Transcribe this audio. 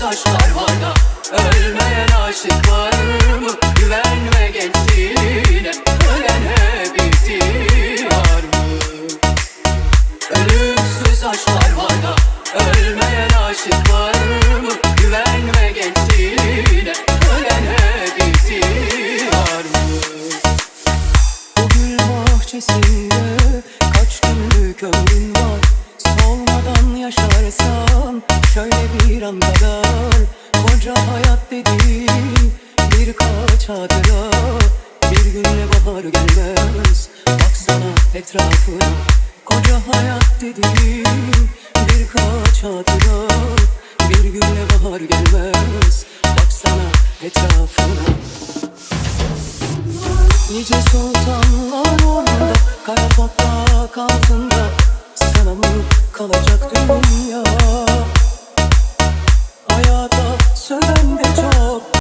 saçlar hala Ölmeyen aşık var mı? Güvenme gençliğine Ölen hepsi var mı? Ölümsüz aşklar hala Ölmeyen aşık var mı? Güvenme gençliğine Ölen hepsi var mı? O gül bahçesinde Kaç günlük ömrüm insan Şöyle bir an kadar Koca hayat dediğin Birkaç hatıra. Bir günle bahar gelmez. Baksana etrafına. Koca hayat dediğin Birkaç hatıra. Bir günle bahar gelmez. Baksana etrafına. Nice sultanlar olur